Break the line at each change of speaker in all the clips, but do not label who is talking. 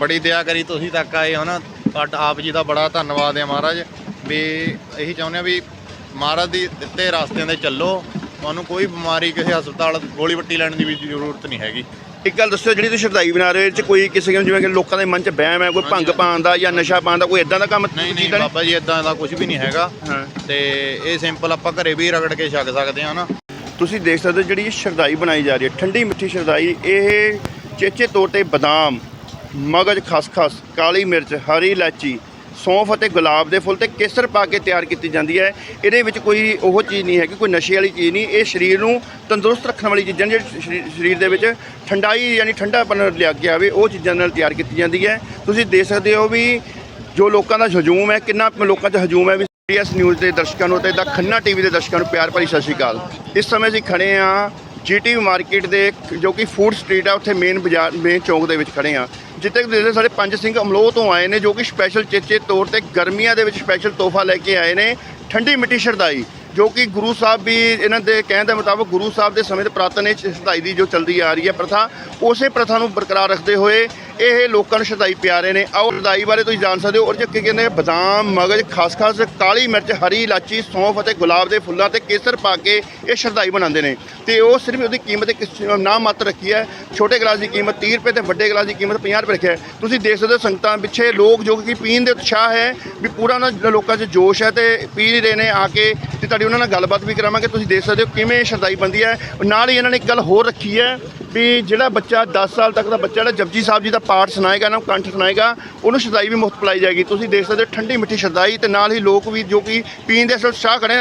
ਬੜੀ ਦਇਆ ਕਰੀ ਤੁਸੀਂ ਤੱਕ ਆਏ ਹੋ ਨਾ ਆਪ ਜੀ ਦਾ ਬੜਾ ਧੰਨਵਾਦ ਹੈ ਮਹਾਰਾਜ। ਵੀ ਇਹੀ ਚਾਹੁੰਦੇ ਆ ਵੀ ਮਹਾਰਾਜ ਦੀ ਦਿੱਤੇ ਰਸਤਿਆਂ ਤੇ ਚੱਲੋ। ਤੁਹਾਨੂੰ ਕੋਈ ਬਿਮਾਰੀ ਕਿਸੇ ਹਸਪਤਾਲ ਗੋਲੀ ਬੱਟੀ ਲੈਣ ਦੀ ਵੀ ਜ਼ਰੂਰਤ ਨਹੀਂ ਹੈਗੀ।
ਇੱਕ ਗੱਲ ਦੱਸੋ ਜਿਹੜੀ ਤੁਸੀਂ ਸ਼ਰਦਾਈ ਬਣਾ ਰਹੇ ਹੋ ਚ ਕੋਈ ਕਿਸੇ ਨੂੰ ਜਿਵੇਂ ਕਿ ਲੋਕਾਂ ਦੇ ਮਨ ਚ ਵਹਿਮ ਹੈ ਕੋਈ ਭੰਗ ਪਾਉਣ ਦਾ ਜਾਂ ਨਸ਼ਾ ਪਾਉਣ ਦਾ ਕੋਈ ਇਦਾਂ ਦਾ ਕੰਮ
ਨਹੀਂ ਨਹੀਂ ਬਾਬਾ ਜੀ ਇਦਾਂ ਦਾ ਕੁਝ ਵੀ ਨਹੀਂ ਹੈਗਾ। ਤੇ ਇਹ ਸਿੰਪਲ ਆਪਾਂ ਘਰੇ ਵੀ ਰਗੜ ਕੇ ਛਕ ਸਕਦੇ ਹਾਂ ਨਾ
ਤੁਸੀਂ ਦੇਖ ਸਕਦੇ ਹੋ ਜਿਹੜੀ ਇਹ ਸ਼ਰਦਾਈ ਬਣਾਈ ਜਾ ਰਹੀ ਹੈ ਠੰਡੀ ਮਿੱਠੀ ਸ਼ਰਦਾਈ ਇਹ ਚੇਚੇ ਤੌਰ ਤੇ ਬਦਾਮ। ਮਗਜ ਖਸਖਸ ਕਾਲੀ ਮਿਰਚ, ਹਰੀ ਇਲਾਚੀ, ਸੌਂਫ ਅਤੇ ਗੁਲਾਬ ਦੇ ਫੁੱਲ ਤੇ ਕੇਸਰ ਪਾ ਕੇ ਤਿਆਰ ਕੀਤੀ ਜਾਂਦੀ ਹੈ। ਇਹਦੇ ਵਿੱਚ ਕੋਈ ਉਹ ਚੀਜ਼ ਨਹੀਂ ਹੈ ਕਿ ਕੋਈ ਨਸ਼ੇ ਵਾਲੀ ਚੀਜ਼ ਨਹੀਂ। ਇਹ ਸਰੀਰ ਨੂੰ ਤੰਦਰੁਸਤ ਰੱਖਣ ਵਾਲੀ ਚੀਜ਼ਾਂ ਨੇ ਜਿਹੜੀ ਸਰੀਰ ਦੇ ਵਿੱਚ ਠੰਡਾਈ ਯਾਨੀ ਠੰਡਾਪਨ ਲਿਆ ਕੇ ਆਵੇ ਉਹ ਚੀਜ਼ਾਂ ਨਾਲ ਤਿਆਰ ਕੀਤੀ ਜਾਂਦੀ ਹੈ। ਤੁਸੀਂ ਦੇਖ ਸਕਦੇ ਹੋ ਵੀ ਜੋ ਲੋਕਾਂ ਦਾ ਹਜੂਮ ਹੈ, ਕਿੰਨਾ ਲੋਕਾਂ 'ਚ ਹਜੂਮ ਹੈ ਵੀ ਸੀਐਸ ਨਿਊਜ਼ ਦੇ ਦਰਸ਼ਕਾਂ ਨੂੰ ਤੇ ਦਾ ਖੰਨਾ ਟੀਵੀ ਦੇ ਦਰਸ਼ਕਾਂ ਨੂੰ ਪਿਆਰ ਭਰੀ ਸਤਿ ਸ਼੍ਰੀ ਅਕਾਲ। ਇਸ ਸਮੇਂ ਅਸੀਂ ਖੜੇ ਆ ਜੀਟੀ ਮਾਰਕੀਟ ਦੇ ਜੋ ਕਿ ਫੂਡ ਸਟਰੀਟ ਆ, ਉੱਥੇ ਮੇਨ ਬਾਜ਼ਾਰ ਮੇਨ ਚੌਂਕ ਦੇ ਵਿੱਚ ਖੜੇ ਆ ਜਿੱਥੇ ਕਿ ਦੇਖਦੇ ਸਾਡੇ ਪੰਜ ਸਿੰਘ ਅਮਲੋਹ ਤੋਂ ਆਏ ਨੇ ਜੋ ਕਿ ਸਪੈਸ਼ਲ ਚੇਚੇ ਤੌਰ ਤੇ ਗਰਮੀਆਂ ਦੇ ਵਿੱਚ ਸਪੈਸ਼ਲ ਤੋਹਫਾ ਲੈ ਕੇ ਆਏ ਨੇ, ਠੰਡੀ ਮਿੱਟੀ ਸ਼ਰਦਾਈ ਜੋ ਕਿ ਗੁਰੂ ਸਾਹਿਬ ਵੀ ਇਹਨਾਂ ਦੇ ਕਹਿਣ ਦੇ ਮੁਤਾਬਕ ਗੁਰੂ ਸਾਹਿਬ ਦੇ ਸਮੇਂ ਦੇ ਪ੍ਰਾਤਨ ਇਹ ਸ਼ਰਦਾਈ ਦੀ ਜੋ ਚੱਲਦੀ ਆ ਰਹੀ ਹੈ ਪ੍ਰਥਾ ਉਸੇ ਪ੍ਰਥਾ ਨੂੰ ਬਰਕਰਾਰ ਰੱਖਦੇ ਹੋਏ ਇਹ ਲੋਕਾਂ ਨੂੰ ਸ਼ਰਦਾਈ ਪਿਆਰੇ ਨੇ। ਆਓ ਸ਼ਰਦਾਈ ਬਾਰੇ ਤੁਸੀਂ ਜਾਣ ਸਕਦੇ ਹੋ ਔਰ ਜੇ ਕੀ ਕਹਿੰਦੇ ਆ, ਬਦਾਮ ਮਗਜ ਖਸਖਸ ਕਾਲੀ ਮਿਰਚ ਹਰੀ ਇਲਾਚੀ ਸੌਂਫ ਅਤੇ ਗੁਲਾਬ ਦੇ ਫੁੱਲਾਂ ਤੇ ਕੇਸਰ ਪਾ ਕੇ ਇਹ ਸ਼ਰਦਾਈ ਬਣਾਉਂਦੇ ਨੇ। ਤੇ ਉਹ ਸਿਰਫ ਉਹਦੀ ਕੀਮਤ ਇੱਕ ਨਾਮ ਮਾਤਰ ਰੱਖੀ ਹੈ। ਛੋਟੇ ਗਲਾਸ ਦੀ ਕੀਮਤ 30 ਰੁਪਏ ਤੇ ਵੱਡੇ ਗਲਾਸ ਦੀ ਕੀਮਤ 50 ਰੁਪਏ ਰੱਖਿਆ ਤੁਸੀਂ ਦੇਖ ਸਕਦੇ ਹੋ ਸੰਗਤਾਂ ਪਿੱਛੇ ਲੋਕ ਜੋ ਕਿ ਪੀਣ ਦੇ ਉਤਸ਼ਾਹ ਹੈ ਵੀ ਪੂਰਾ ਉਹਨਾਂ ਲੋਕਾਂ 'ਚ ਜੋਸ਼ ਹੈ ਤੇ ਪੀ ਰਹੇ ਨੇ ਆ ਕੇ ਤੇ ਤੁਹਾਡੀ ਉਹਨਾਂ ਨਾਲ ਗੱਲਬਾਤ ਵੀ ਕਰਾਵਾਂਗੇ। ਤੁਸੀਂ ਦੇਖ ਸਕਦੇ ਹੋ ਕਿਵੇਂ ਸ਼ਰਦਾਈ ਬੰਦੀ ਹੈ। ਨਾਲ ਹੀ ਇਹਨਾਂ ਨੇ ਇੱਕ ਗੱਲ ਹੋਰ ਰੱਖੀ ਹੈ ਵੀ ਜਿਹੜਾ ਬੱਚਾ 10 ਸਾਲ ਤੱਕ ਦਾ ਬੱਚਾ ਜਿਹੜਾ ਜਪਜੀ ਸਾਹਿਬ ਜੀ ਦਾ ਪਾਠ ਸੁਣਾਏਗਾ ਨਾ, ਕੰਠ ਸੁਣਾਏਗਾ, ਉਹਨੂੰ ਸ਼ਰਦਾਈ ਵੀ ਮੁਫਤ ਪਿਲਾਈ ਜਾਏਗੀ। ਤੁਸੀਂ ਦੇਖ ਸਕਦੇ ਹੋ ਠੰਡੀ ਮਿੱਠੀ ਸ਼ਰਦਾਈ ਤੇ ਨਾਲ ਹੀ ਲੋਕ ਵੀ ਜੋ ਕਿ ਪੀਣ ਦੇ ਅਸਲ ਉਤਸ਼ਾਹ ਖੜੇ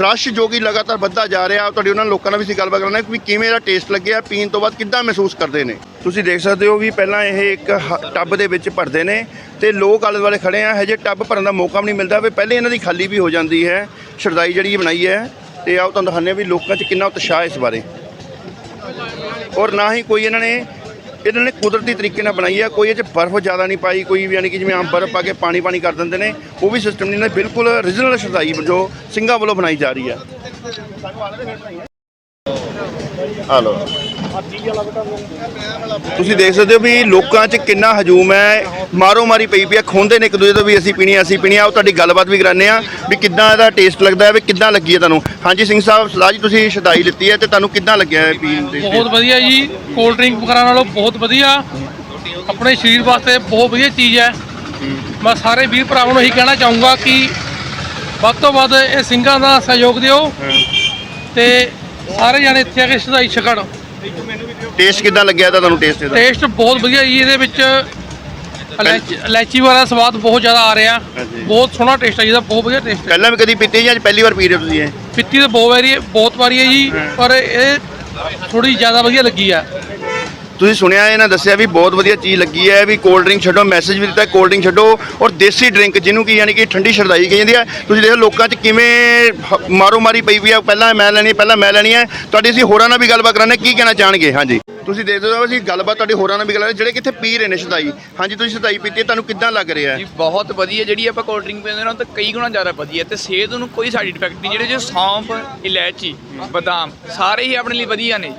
ਰਸ਼ ਜੋ ਕਿ ਲਗਾਤਾਰ ਵੱਧਦਾ ਜਾ ਰਿਹਾ, ਤੁਹਾਡੀ ਉਹਨਾਂ ਲੋਕਾਂ ਨਾਲ ਵੀ ਅਸੀਂ ਗੱਲਬਾਤ ਕਰਾਂਗੇ ਵੀ ਕਿਵੇਂ ਇਹਦਾ ਟੇਸਟ ਲੱਗਿਆ, ਪੀਣ ਤੋਂ ਬਾਅਦ ਕਿੱਦਾਂ ਮਹਿਸੂਸ ਕਰਦੇ ਨੇ। ਤੁਸੀਂ ਦੇਖ ਸਕਦੇ ਹੋ ਵੀ ਪਹਿਲਾਂ ਇਹ ਇੱਕ ਹ- ਟੱਬ ਦੇ ਵਿੱਚ ਭਰਦੇ ਨੇ ਤੇ ਲੋਕ ਆਲੇ ਦੁਆਲੇ ਖੜੇ ਆ ਹਜੇ ਟੱਬ ਭਰਨ ਦਾ ਮੌਕਾ ਵੀ ਨਹੀਂ ਮਿਲਦਾ, ਵੀ ਪਹਿਲੇ ਇਹਨਾਂ ਦੀ ਖਾਲੀ ਵੀ ਹੋ ਜਾਂਦੀ ਹੈ, ਸ਼ਰਦਾਈ ਜਿਹੜੀ ਬਣਾਈ ਹੈ, ਤੇ ਆਓ ਤੁਹਾਨੂੰ ਦਿਖਾਉਂਦੇ ਹਾਂ ਵੀ ਲੋਕਾਂ 'ਚ ਕਿੰਨਾ ਉਤਸ਼ਾਹ ਇਸ ਬਾਰੇ। ਔਰ ਨਾ ਹੀ ਕੋਈ ਇਹਨਾਂ ਨੇ ਇਹਨਾਂ ਨੇ ਕੁਦਰਤੀ ਤਰੀਕੇ ਨਾਲ ਬਣਾਈ ਹੈ, ਕੋਈ ਇਹ 'ਚ ਬਰਫ਼ ਜ਼ਿਆਦਾ ਨਹੀਂ ਪਾਈ, ਕੋਈ ਵੀ ਯਾਨੀ ਕਿ ਜਿਵੇਂ ਆਮ ਬਰਫ਼ ਪਾ ਕੇ ਪਾਣੀ ਪਾਣੀ ਕਰ ਦਿੰਦੇ ਨੇ, ਉਹ ਵੀ ਸਿਸਟਮ ਨਹੀਂ, ਇਹਨਾਂ ਨੇ ਬਿਲਕੁਲ ਓਰੀਜਨਲ ਸ਼ਰਦਾਈ ਜੋ ਸਿੰਘਾਂ ਵੱਲੋਂ ਬਣਾਈ ਜਾ ਰਹੀ ਹੈ। ਹਲੋ ਤੁਸੀਂ ਦੇਖ ਸਕਦੇ ਹੋ ਵੀ ਲੋਕਾਂ 'ਚ ਕਿੰਨਾ ਹਜੂਮ ਹੈ। ਮਾਰੋ ਮਾਰੀ ਪਈ ਪਈ ਆ ਖੋਂਦੇ ਨੇ ਇੱਕ ਦੂਜੇ ਤੋਂ ਵੀ ਅਸੀਂ ਪੀਣੀ ਅਸੀਂ ਪੀਣੀ ਆ। ਉਹ ਤੁਹਾਡੀ ਗੱਲਬਾਤ ਵੀ ਕਰਾਉਂਦੇ ਆ ਵੀ ਕਿੱਦਾਂ ਇਹਦਾ ਟੇਸਟ ਲੱਗਦਾ ਹੈ ਵੀ ਕਿੱਦਾਂ ਲੱਗੀ ਹੈ ਤੁਹਾਨੂੰ। ਹਾਂਜੀ ਸਿੰਘ ਸਾਹਿਬ ਸਲਾਹ ਜੀ ਤੁਸੀਂ ਸ਼ਦਾਈ ਲਿੱਤੀ ਹੈ ਤੇ ਤੁਹਾਨੂੰ ਕਿੱਦਾਂ ਲੱਗਿਆ ਹੈ ਪੀਣ ਦੇ
ਬਹੁਤ ਵਧੀਆ ਜੀ। ਕੋਲਡ ਡਰਿੰਕ ਵਗੈਰਾ ਨਾਲੋਂ ਬਹੁਤ ਵਧੀਆ। ਆਪਣੇ ਸਰੀਰ ਵਾਸਤੇ ਬਹੁਤ ਵਧੀਆ ਚੀਜ਼ ਹੈ। ਮੈਂ ਸਾਰੇ ਵੀਰ ਭਰਾਵਾਂ ਨੂੰ ਇਹੀ ਕਹਿਣਾ ਚਾਹੂੰਗਾ ਕਿ ਵੱਧ ਤੋਂ ਵੱਧ ਇਹ ਸਿੰਘਾਂ ਦਾ ਸਹਿਯੋਗ ਦਿਓ ਤੇ ਸਾਰੇ ਜਣੇ ਇੱਥੇ ਆ ਕੇ ਸਦਾਈ ਛਕਣ।
ਟੇਸਟ ਕਿੱਦਾਂ ਲੱਗਿਆ ਇਹਦਾ ਤੁਹਾਨੂੰ ਟੇਸਟ ਇਹਦਾ?
ਟੇਸਟ ਬਹੁਤ ਵਧੀਆ ਜੀ ਇਹਦੇ ਵਿੱਚ ਇਲਾਇਚੀ ਇਲਾਇਚੀ ਵਾਲਾ ਸਵਾਦ ਬਹੁਤ ਜ਼ਿਆਦਾ ਆ ਰਿਹਾ।
ਹਾਂਜੀ।
ਬਹੁਤ ਸੋਹਣਾ ਟੇਸਟ ਹੈ ਜਿਹਦਾ ਬਹੁਤ ਵਧੀਆ ਟੇਸਟ ਹੈ
ਪਹਿਲਾਂ ਵੀ ਕਦੀ ਪੀਤੀ ਜਾਂ ਅੱਜ ਪਹਿਲੀ ਵਾਰ ਪੀ ਰਹੇ ਹੋ ਤੁਸੀਂ ਇਹ?
ਪਿੱਤੀ ਤਾਂ ਬਹੁਤ ਵਾਰੀ ਬਹੁਤ ਵਾਰੀ ਹੈ ਜੀ ਪਰ ਇਹ ਥੋੜੀ ਜ਼ਿਆਦਾ ਵਧੀਆ ਲੱਗੀ ਆ।
ਤੁਸੀਂ ਸੁਣਿਆ ਇਹਨਾਂ ਦੱਸਿਆ ਵੀ ਬਹੁਤ ਵਧੀਆ ਚੀਜ਼ ਲੱਗੀ ਹੈ ਵੀ ਕੋਲਡ ਡਰਿੰਕ ਛੱਡੋ ਮੈਸੇਜ ਵੀ ਦਿੱਤਾ ਕੋਲਡ ਡਰਿੰਕ ਛੱਡੋ ਔਰ ਦੇਸੀ ਡਰਿੰਕ ਜਿਹਨੂੰ ਕੀ ਯਾਨੀ ਕਿ ਠੰਡੀ ਸ਼ਰਦਾਈ ਕਹੀ ਜਾਂਦੀ ਹੈ। ਤੁਸੀਂ ਦੇਖੋ ਲੋਕਾਂ 'ਚ ਕਿਵੇਂ ਮਾਰੋ ਮਾਰੀ ਪਈ ਵੀ ਆ ਪਹਿਲਾਂ ਮੈਂ ਲੈਣੀ ਪਹਿਲਾਂ ਮੈਂ ਲੈਣੀ ਹੈ। ਤੁਹਾਡੀ ਅਸੀਂ ਹੋਰਾਂ ਨਾਲ ਵੀ ਗੱਲਬਾਤ ਕਰਾਂਗੇ ਕੀ ਕਹਿਣਾ ਚਾਹਣਗੇ? ਹਾਂਜੀ। ਤੁਸੀਂ ਦੇਖਦੇ ਹੋ ਅਸੀਂ ਗੱਲਬਾਤ ਤੁਹਾਡੀ ਹੋਰਾਂ ਨਾਲ ਵੀ ਕਰਾਂਗੇ ਜਿਹੜੇ ਕਿੱਥੇ ਪੀ ਰਹੇ ਨੇ ਸ਼ਰਦਾਈ। ਹਾਂਜੀ ਤੁਸੀਂ ਸ਼ਰਦਾਈ ਪੀਤੀ ਹੈ, ਤੁਹਾਨੂੰ ਕਿੱਦਾਂ ਲੱਗ ਰਿਹਾ ਹੈ?
ਜੀ ਬਹੁਤ ਵਧੀਆ ਜਿਹੜੀ ਆਪਾਂ ਕੋਲਡ ਡਰਿੰਕ ਪੀਂਦੇ ਨਾ ਉਹ ਤਾਂ ਕਈ ਗੁਣਾ ਜ਼ਿਆਦਾ ਵਧੀਆ ਤੇ ਸਿਹਤ ਨੂੰ ਕੋਈ ਸਾਈਡ ਇਫੈਕਟ ਨਹੀਂ ਜਿਹੜੇ ਜੋ ਸੌਂਫ ਇਲਾਇਚੀ ਬਦਾਮ ਸਾਰੇ ਹੀ ਆਪਣੇ ਲਈ ਵਧੀਆ ਨੇ।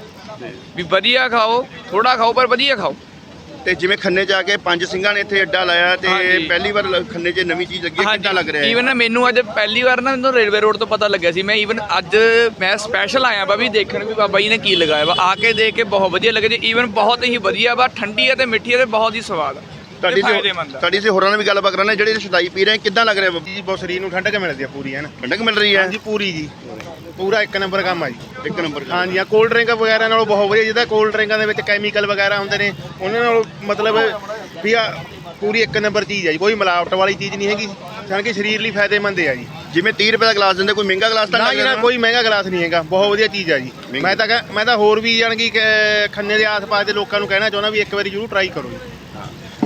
ਵੀ ਵਧੀਆ ਖਾਓ ਥੋੜਾ ਖਾਓ ਪਰ ਵਧੀਆ ਖਾਓ।
ਤੇ ਜਿਵੇਂ ਖੰਨੇ ਆ ਕੇ ਪੰਜ ਸਿੰਘਾਂ ਨੇ ਇੱਥੇ ਅੱਡਾ ਲਾਇਆ ਤੇ
ਹਾਂਜੀ।
ਪਹਿਲੀ ਵਾਰ ਲ- ਖੰਨੇ 'ਚ ਨਵੀਂ ਚੀਜ਼ ਲੱਗੀ ਹੈ, ਕਿੱਦਾਂ ਲੱਗ ਰਿਹਾ ਹੈ?
ਈਵਨ ਮੈਨੂੰ ਅੱਜ ਪਹਿਲੀ ਵਾਰ ਨਾ ਮੈਨੂੰ ਰੇਲਵੇ ਰੋਡ ਤੋਂ ਪਤਾ ਲੱਗਿਆ ਸੀ। ਮੈਂ ਈਵਨ ਅੱਜ ਮੈਂ ਸਪੈਸ਼ਲ ਆਇਆ ਵਾ ਵੀ ਦੇਖਣ ਵੀ ਬਾਬਾ ਜੀ ਨੇ ਕੀ ਲਗਾਇਆ ਵਾ। ਆ ਕੇ ਦੇਖ ਕੇ ਬਹੁਤ ਵਧੀਆ ਲੱਗਿਆ ਜੀ। ਈਵਨ ਬਹੁਤ ਹੀ ਵਧੀਆ ਵਾ ਠੰਡੀ ਹੈ ਤੇ ਮਿੱਠੀ ਹੈ ਤੇ ਬਹੁਤ ਹੀ ਸਵਾਦ ਆ।
ਤੁਹਾਡੀ
ਤੇ
ਸੀ
ਫਾਇਦੇਮੰਦ ਆ।
ਤੁਹਾਡੀ ਸੀ ਹੋਰਾਂ ਨਾਲ ਵੀ ਗੱਲਬਾਤ ਕਰਾਂਗੇ ਜਿਹੜੇ ਸ਼ਰਦਾਈ ਪੀ ਰਹੇ ਕਿੱਦਾਂ ਲੱਗ ਰਿਹਾ? ਬਾਬਾ
ਜੀ ਬਹੁਤ ਸਰੀਰ ਨੂੰ ਠੰਡਕ ਮਿਲਦੀ ਆ? ਪੂਰੀ ਐਨ
ਠੰਡਕ ਮਿਲ ਰਹੀ ਹੈ?
ਹਾਂਜੀ ਪੂਰੀ ਜੀ। ਪੂਰਾ ਇੱਕ ਨੰਬਰ ਕੰਮ ਆ ਜੀ।
ਇੱਕ ਨੰਬਰ
ਹਾਂਜੀ ਆ ਕੋਲਡ ਡਰਿੰਕ ਵਗੈਰਾ ਨਾਲੋਂ ਬਹੁਤ ਵਧੀਆ ਜਿਹਦਾ ਕੋਲਡ ਡਰਿੰਕਾਂ ਦੇ ਵਿੱਚ ਕੈਮੀਕਲ ਵਗੈਰਾ ਹੁੰਦੇ ਨੇ ਉਹਨਾਂ ਨਾਲੋਂ ਮਤਲਬ ਵੀ ਆ ਪੂਰੀ ਇੱਕ ਨੰਬਰ ਚੀਜ਼ ਆ ਜੀ। ਕੋਈ ਮਿਲਾਵਟ ਵਾਲੀ ਚੀਜ਼ ਨਹੀਂ ਹੈਗੀ। ਜਾਣੀ ਕਿ ਸਰੀਰ ਲਈ ਫਾਇਦੇਮੰਦ ਆ ਜੀ।
ਜਿਵੇਂ 30 ਰੁਪਏ ਦਾ ਗਲਾਸ ਦਿੰਦੇ ਕੋਈ ਮਹਿੰਗਾ ਗਲਾਸ ਤਾਂ
ਨਾ
ਨਹੀਂ
ਜੀ ਨਾ
ਲੱਗਦਾ
ਕੋਈ ਮਹਿੰਗਾ ਗਲਾਸ ਨਹੀਂ ਹੈਗਾ। ਬਹੁਤ ਵਧੀਆ ਚੀਜ਼ ਆ ਜੀ। ਮੈਂ ਤਾਂ ਕਹਿ- ਮੈਂ ਤਾਂ ਹੋਰ ਵੀ ਜਾਣੀ ਕਿ ਕ- ਖੰਨੇ ਦੇ ਆਸ-ਪਾਸ ਦੇ ਲੋਕਾਂ ਨੂੰ ਕਹਿਣਾ ਚਾਹੁੰਦਾ ਵੀ ਇੱਕ ਵਾਰੀ ਜ਼ਰੂਰ ਟਰਾਈ ਕਰੋ ਜੀ।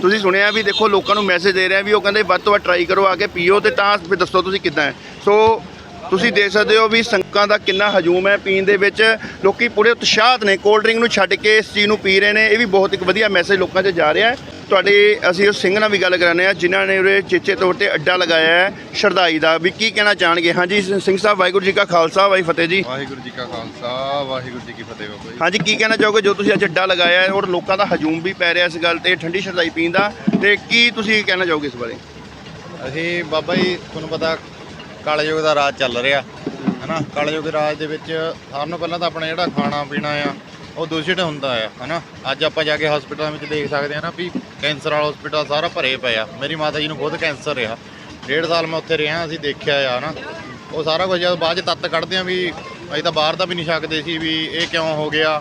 ਤੁਸੀਂ ਸੁਣਿਆ ਵੀ ਦੇਖੋ, ਲੋਕਾਂ ਨੂੰ ਮੈਸੇਜ ਦੇ ਰਿਹਾ ਵੀ ਉਹ ਕਹਿੰਦੇ ਵੱਧ ਤੋਂ ਵੱਧ ਟਰਾਈ ਕਰੋ ਆ ਕੇ ਪੀਓ ਤੇ ਤਾਂ ਫਿਰ ਦੱਸੋ ਤੁਸੀਂ ਕਿੱਦਾਂ ਹੈ। ਸੋ ਤੁਸੀਂ ਦੇਖ ਸਕਦੇ ਹੋ ਵੀ ਸੰਕਾਂ ਦਾ ਕਿੰਨਾ ਹਜੂਮ ਹੈ। ਪੀਣ ਦੇ ਵਿੱਚ ਲੋਕੀ ਪੂਰੇ ਉਤਸ਼ਾਹਤ ਨੇ। ਕੋਲਡ ਡਰਿੰਕ ਨੂੰ ਛੱਡ ਕੇ ਇਸ ਚੀਜ਼ ਨੂੰ ਪੀ ਰਹੇ ਨੇ। ਇਹ ਵੀ ਬਹੁਤ ਇੱਕ ਵਧੀਆ ਮੈਸੇਜ ਲੋਕਾਂ 'ਚ ਜਾ ਰਿਹਾ ਹੈ। ਤੁਹਾਡੇ ਅਸੀਂ ਉਸ ਸਿੰਘ ਨਾਲ ਵੀ ਗੱਲ ਕਰਾਉਂਦੇ ਆ ਜਿਨ੍ਹਾਂ ਨੇ ਉਰੇ ਚੇਚੇ ਤੌਰ ਤੇ ਅੱਡਾ ਲਗਾਇਆ ਹੈ ਸ਼ਰਧਾਈ ਦਾ। ਵੀ ਕੀ ਕਹਿਣਾ ਚਾਹਣਗੇ? ਹਾਂਜੀ ਸਿੰਘ ਸਾਹਿਬ ਵਾਹਿਗੁਰੂ ਜੀ ਕਾ ਖਾਲਸਾ ਵਾਹਿ ਫਤਿਹ ਜੀ।
ਵਾਹਿਗੁਰੂ ਜੀ ਕਾ ਖਾਲਸਾ ਵਾਹਿਗੁਰੂ ਜੀ ਕੀ ਫਤਿਹ ਬਾਬਾ ਜੀ।
ਹਾਂਜੀ ਕੀ ਕਹਿਣਾ ਚਾਹੋਗੇ? ਜੋ ਤੁਸੀਂ ਅੱਜ ਅੱਡਾ ਲਗਾਇਆ ਹੈ ਔਰ ਲੋਕਾਂ ਦਾ ਹਜੂਮ ਵੀ ਪੈ ਰਿਹਾ ਇਸ ਗੱਲ ਤੇ ਠੰਡੀ ਸ਼ਰਧਾਈ ਪੀਣ ਦਾ ਤੇ ਕੀ ਤੁਸੀਂ ਕਹਿਣਾ ਚਾਹੋਗੇ ਇਸ ਬਾਰੇ?
ਅਸੀਂ ਬਾਬਾ ਜੀ ਤੁਹਾਨੂੰ ਪਤਾ ਕਾਲਯੁਗ ਦਾ ਰਾਜ ਚੱਲ ਰਿਹਾ ਹਨਾ? ਕਾਲਯੁਗ ਦੇ ਰਾਜ ਦੇ ਵਿੱਚ ਸਾਰਿਆਂ ਨੂੰ ਪਹਿਲਾਂ ਤਾਂ ਆਪਣਾ ਜਿਹੜਾ ਖਾਣਾ ਪੀਣਾ ਆ ਉਹ ਦੂਸ਼ਿਤ ਹੁੰਦਾ ਆ ਹਨਾ? ਅੱਜ ਆਪਾਂ ਜਾ ਕੇ ਹਸਪੀਟਲਾਂ ਵਿੱਚ ਦੇਖ ਸਕਦੇ ਆ ਨਾ ਵੀ ਕੈਂਸਰ ਵਾਲਾ ਹਸਪੀਟਲ ਸਾਰਾ ਭਰੇ ਪਿਆ ਮੇਰੀ ਮਾਤਾ ਜੀ ਨੂੰ ਬਹੁਤ ਕੈਂਸਰ ਰਿਹਾ। ਡੇਢ ਸਾਲ ਮੈਂ ਉੱਥੇ ਰਿਹਾ ਅਸੀਂ ਦੇਖਿਆ ਆ ਹਨਾ? ਉਹ ਸਾਰਾ ਕੁਝ ਜਦ ਬਾਅਦ ਚ ਤੱਤ ਕੱਢਦੇ ਆ ਵੀ ਅਸੀਂ ਤਾਂ ਬਾਹਰ ਦਾ ਵੀ ਨਹੀਂ ਛਕਦੇ ਸੀ ਵੀ ਇਹ ਕਿਉਂ ਹੋ ਗਿਆ।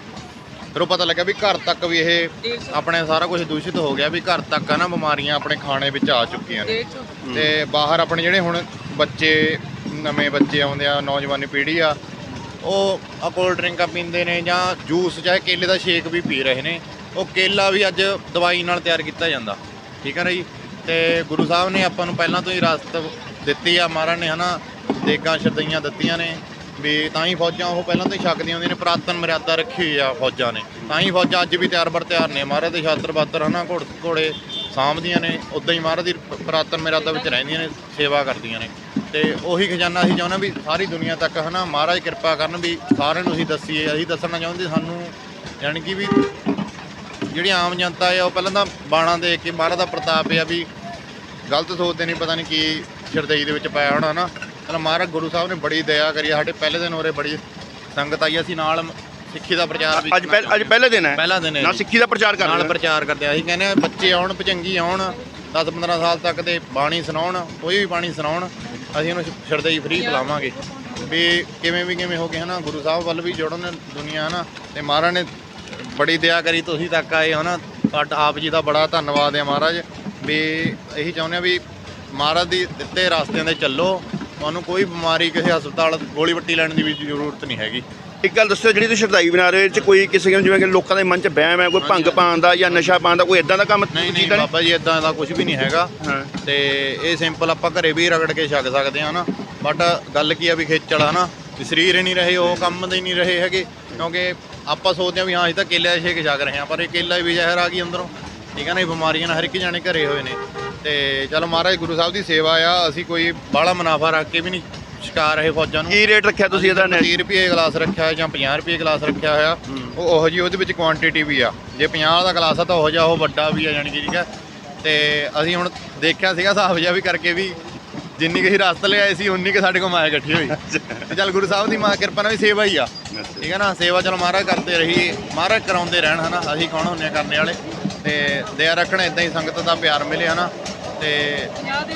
ਫਿਰ ਉਹ ਪਤਾ ਲੱਗਾ ਵੀ ਘਰ ਤੱਕ ਵੀ ਇਹ ਆਪਣੇ ਸਾਰਾ ਕੁਝ ਦੂਸ਼ਿਤ ਹੋ ਗਿਆ ਵੀ ਘਰ ਤੱਕ ਆ ਨਾ ਬਿਮਾਰੀਆਂ ਆਪਣੇ ਖਾਣੇ ਵਿੱਚ ਆ ਚੁੱਕੀਆਂ ਨੇ। ਤੇ ਬਾਹਰ ਆਪਣੇ ਜਿਹੜੇ ਹੁਣ ਬੱਚੇ, ਨਵੇਂ ਬੱਚੇ ਆਉਂਦੇ ਆ, ਨੌਜਵਾਨੀ ਪੀੜ੍ਹੀ ਆ, ਉਹ ਆ ਕੋਲਡ ਡਰਿੰਕਾਂ ਪੀਂਦੇ ਨੇ ਜਾਂ ਜੂਸ ਚਾਹੇ ਕੇਲੇ ਦਾ ਸ਼ੇਕ ਵੀ ਪੀ ਰਹੇ ਨੇ, ਉਹ ਕੇਲਾ ਵੀ ਅੱਜ ਦਵਾਈ ਨਾਲ ਤਿਆਰ ਕੀਤਾ ਜਾਂਦਾ। ਠੀਕ ਹੈ ਨਾ ਜੀ? ਤੇ ਗੁਰੂ ਸਾਹਿਬ ਨੇ ਆਪਾਂ ਨੂੰ ਪਹਿਲਾਂ ਤੋਂ ਹੀ ਰਸਤ ਦਿੱਤੀ ਆ, ਮਹਾਰਾਜ ਨੇ ਹਨਾ, ਦੇਗਾਂ ਸ਼ਰਦਈਆਂ ਦਿੱਤੀਆਂ ਨੇ। ਵੀ ਤਾਂ ਹੀ ਫੌਜਾਂ ਉਹ ਪਹਿਲਾਂ ਤੋਂ ਹੀ ਛਕਦੀਆਂ ਹੁੰਦੀਆਂ ਨੇ, ਪ੍ਰਾਤਨ ਮਰਿਆਦਾ ਰੱਖੀ ਹੋਈ ਆ ਫੌਜਾਂ ਨੇ। ਤਾਂ ਹੀ ਫੌਜਾਂ ਅੱਜ ਵੀ ਤਿਆਰ ਬਰ ਤਿਆਰ ਨੇ। ਮਹਾਰਾਜ ਦੇ ਸ਼ਾਸਤਰ ਬਾਤਰ ਹਨਾ, ਘੋੜ, ਘੋੜੇ ਸਾਂਭਦੀਆਂ ਨੇ ਉਦਾਂ ਹੀ ਮਹਾਰਾਜ ਦੀ ਪ- ਪ੍ਰਾਤਨ ਮਰਿਆਦਾ ਵਿੱਚ ਰਹਿੰਦੀਆਂ ਨੇ, ਸੇਵਾ ਕਰਦੀਆਂ ਨੇ। ਤੇ ਉਹੀ ਖਜ਼ਾਨਾ ਅਸੀਂ ਚਾਹੁੰਦੇ ਵੀ ਸਾਰੀ ਦੁਨੀਆ ਤੱਕ ਹਨਾ, ਮਹਾਰਾਜ ਕਿਰਪਾ ਕਰਨ ਵੀ ਸਾਰਿਆਂ ਨੂੰ ਅਸੀਂ ਦੱਸੀਏ। ਅਸੀਂ ਦੱਸਣਾ ਚਾਹੁੰਦੇ ਸਾਨੂੰ, ਯਾਨੀ ਕਿ ਵੀ ਜਿਹੜੀ ਆਮ ਜਨਤਾ ਹੈ ਉਹ ਪਹਿਲਾਂ ਤਾਂ ਬਾਣਾ ਦੇਖ ਕੇ ਮਹਾਰਾਜ ਦਾ ਪ੍ਰਤਾਪ ਆ ਵੀ ਗਲਤ ਸੋਚਦੇ ਨਹੀਂ ਪਤਾ ਨਹੀਂ ਕੀ ਸ਼ਰਦਈ ਦੇ ਵਿੱਚ ਪਾਇਆ ਹੋਣਾ ਨਾ ਚਲੋ ਮਹਾਰਾਜ ਗੁਰੂ ਸਾਹਿਬ ਨੇ ਬੜੀ ਦਇਆ ਕਰੀ ਆ, ਸਾਡੇ ਪਹਿਲੇ ਦਿਨ ਉਰੇ ਬੜੀ ਸੰਗਤ ਆਈ ਅਸੀਂ ਨਾਲ ਸਿੱਖੀ ਦਾ ਪ੍ਰਚਾਰ ਵੀ
ਅੱਜ ਪਹਿਲ ਅੱਜ ਪਹਿਲੇ ਦਿਨ ਹੈ।
ਪਹਿਲਾ ਦਿਨ ਹੈ
ਨਾਲ
ਜੀ।
ਸਿੱਖੀ ਦਾ ਪ੍ਰਚਾਰ ਕਰ
ਨਾਲ
ਰਹੇ।
ਪ੍ਰਚਾਰ ਕਰਦੇ ਆ। ਅਸੀਂ ਕਹਿੰਦੇ ਆ ਬੱਚੇ ਆਉਣ ਭਜੰਗੀ ਆਉਣ 10 15 ਸਾਲ ਤੱਕ ਦੇ ਬਾਣੀ ਸੁਣਾਉਣ ਕੋਈ ਵੀ ਬਾਣੀ ਸੁਣਾਉਣ ਅਸੀਂ ਉਹਨੂੰ ਸ਼ਰਦਈ ਫ੍ਰੀ ਪਿਲਾਵਾਂਗੇ ਵੀ ਕਿਵੇਂ ਵੀ ਕਿਵੇਂ ਹੋ ਕੇ ਹਨਾ ਗੁਰੂ ਸਾਹਿਬ ਵੱਲ ਵੀ ਜੋੜਨ ਦੁਨੀਆ ਹਨਾ ਤੇ ਮਹਾਰਾਜ ਨੇ ਬੜੀ ਦਇਆ ਕਰੀ ਤੁਸੀਂ ਤੱਕ ਆਏ ਹਨਾ। ਤੁਹਾਡਾ ਆਪ ਜੀ ਦਾ ਬੜਾ ਧੰਨਵਾਦ ਹੈ ਮਹਾਰਾਜ। ਵੀ ਇਹੀ ਚਾਹੁੰਦੇ ਆ ਵੀ ਮਹਾਰਾਜ ਦੀ ਦਿੱਤੇ ਰਸਤਿਆਂ ਦੇ ਚੱਲੋ। ਤੁਹਾਨੂੰ ਕੋਈ ਬਿਮਾਰੀ ਕਿਸੇ ਹਸਪਤਾਲ ਗੋਲੀ ਵੱਟੀ ਲੈਣ ਦੀ ਵੀ ਜ਼ਰੂਰਤ ਨਹੀਂ ਹੈਗੀ।
ਇੱਕ ਗੱਲ ਦੱਸੋ ਜਿਹੜੀ ਤੁਸੀਂ ਸ਼ਰਧਾਈ ਬਣਾ ਰਹੇ ਹੋ ਇਹ ਚ ਕੋਈ ਕਿਸੇ ਨੂੰ ਜਿਵੇਂ ਕਿ ਲੋਕਾਂ ਦੇ ਮਨ ਚ ਵਹਿਮ ਹੈ ਕੋਈ ਭੰਗ ਪਾਉਣ ਦਾ ਜਾਂ ਨਸ਼ਾ ਪਾਉਣ ਦਾ ਕੋਈ ਇਦਾਂ ਦਾ ਕੰਮ
ਨਹੀਂ ਨਹੀਂ
ਕੀਤਾ
ਬਾਬਾ ਜੀ ਇਦਾਂ ਦਾ ਕੁਝ ਵੀ ਨਹੀਂ ਹੈਗਾ।
ਹਾਂ।
ਤੇ ਇਹ ਸਿੰਪਲ ਆਪਾਂ ਘਰੇ ਵੀ ਰਗੜ ਕੇ ਛਕ ਸਕਦੇ ਹਾਂ ਨਾ। ਬਟ ਗੱਲ ਕੀ ਆ ਵੀ ਖੇਚਲ ਆ ਨਾ ਵੀ ਸਰੀਰ ਹੀ ਨਹੀਂ ਰਹੇ ਉਹ ਕੰਮ ਦੇ ਨਹੀਂ ਰਹੇ ਹੈਗੇ। ਕਿਉਂਕਿ ਆਪਾਂ ਸੋਚਦੇ ਹਾਂ ਵੀ ਹਾਂ ਅਸੀਂ ਤਾਂ ਕੇਲੇ ਦਾ ਛੇਕ ਛਕ ਰਹੇ ਹਾਂ ਪਰ ਇਹ ਕੇਲਾ ਵੀ ਜ਼ਹਿਰ ਆ ਗਈ ਅੰਦਰੋਂ। ਠੀਕ ਹੈ ਨਾ ਇਹ ਬਿਮਾਰੀਆਂ ਨਾਲ ਹਰ ਇੱਕ ਜਾਣੇ ਘਰੇ ਹੋਏ ਨੇ। ਤੇ ਚਲੋ ਮਹਾਰਾਜ ਗੁਰੂ ਸਾਹਿਬ ਦੀ ਸੇਵਾ ਆ ਅਸੀਂ ਕੋਈ ਬਾਹਲਾ ਮੁਨਾਫਾ ਰੱਖ ਕੇ ਵੀ ਨਹੀਂ ਸ਼ਿਕਾਰ ਰਹੇ ਫੌਜਾਂ ਨੂੰ।
ਕੀ ਰੇਟ ਰੱਖਿਆ ਤੁਸੀਂ ਇਹਦਾ
30 ਰੁਪਏ ਗਲਾਸ ਰੱਖਿਆ ਜਾਂ 50 ਰੁਪਏ ਗਲਾਸ ਰੱਖਿਆ ਹੋਇਆ। ਉਹ ਉਹੋ ਜੀ ਉਹਦੇ ਵਿੱਚ ਕੁਆਂਟੀਟੀ ਵੀ ਆ। ਜੇ 50 ਦਾ ਗਲਾਸ ਆ ਤਾਂ ਉਹੋ ਜਿਹਾ ਉਹ ਵੱਡਾ ਵੀ ਆ ਜਾਣੀ ਕਿ ਠੀਕ ਹੈ ਤੇ ਅਸੀਂ ਹੁਣ ਦੇਖਿਆ ਸੀਗਾ ਹਿਸਾਬ ਜਿਹਾ ਵੀ ਕਰਕੇ ਵੀ ਜਿੰਨੀ ਕੁ ਅਸੀਂ ਰਸਤ ਲਿਆਏ ਸੀ ਉਨੀ ਕੁ ਸਾਡੇ ਕੋਲ ਮਾਇਆ ਇਕੱਠੀ ਹੋਈ। ਤੇ ਚੱਲ ਗੁਰੂ ਸਾਹਿਬ ਦੀ ਮਾਂ ਕਿਰਪਾ ਨਾਲ ਵੀ ਸੇਵਾ ਹੀ ਆ। ਠੀਕ ਹੈ ਨਾ? ਸੇਵਾ ਚਲੋ ਮਹਾਰਾਜ ਕਰਦੇ ਰਹੀ ਮਹਾਰਾਜ ਕਰਾਉਂਦੇ ਰਹਿਣ ਹਨਾ? ਅਸੀਂ ਕੌਣ ਹੁੰਨੇ ਕਰਨੇ ਵਾਲੇ? ਤੇ ਦਇਆ ਰੱਖਣਾ ਇਦਾਂ ਹੀ ਸੰਗਤ ਦਾ ਪਿਆਰ ਮਿਲੇ ਹਨਾ? ਤੇ